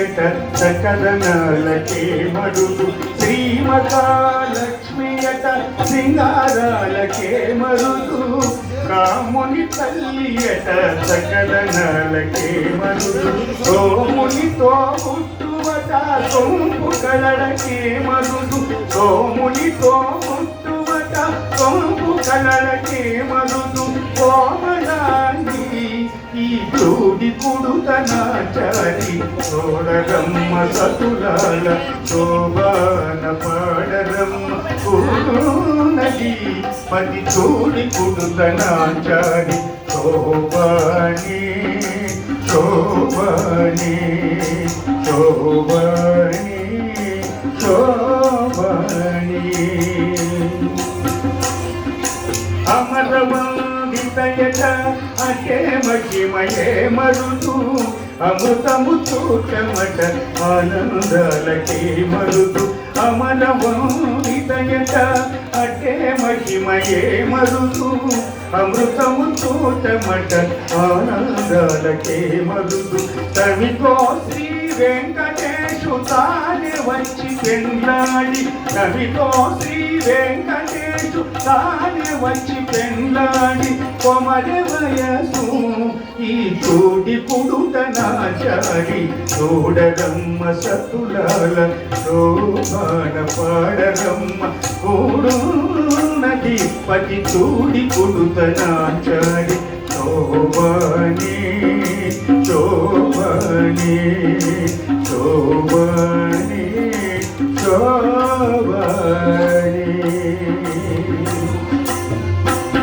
తల్లియట సకలనాలకే మరుదు శ్రీమకాలక్ష్మియట సింగారాలకే మరుదు కాముని తల్లియట సకలనాలకే మరుదు సోమునితో పుట్టువట సొంపు కలడకే మరుదు సోమునితో పుట్టువట సొంపు కలడకే మరుదు కోమలా ఈ చూడి కుడుతనాచారి చూడరమ్మ సతులాల శోభాన పాడరమ్మ కూడునది పది చూడి కుడుతనాచారి శోభాని శోభాని శోభాని శోభాని. అమరవా అమరవందితయట అటే మహిమయే మరుదు. అమృతము చూచమట ఆనందాలకే మరుదు. అమరవందితయట అటే మహిమయే మరుదు. అమృతము చూచమట ఆనందాలకే మరుదు. తమితో శ్రీ వెంకటేశుతా వచ్చి పెండ్లాడి కవితో శ్రీ వెంకటేశు తానే వచ్చి పెండ్లాడి కొమరి వయసు ఈ చూడి పుడుతనాచారి చూడరమ్మ సతులాల శోభాన పాడరమ్మ కూడున్నది. పతి చూడి పుడుతనాచారి శోభాని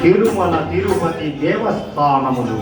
తిరుమల తిరుపతి దేవస్థానములు.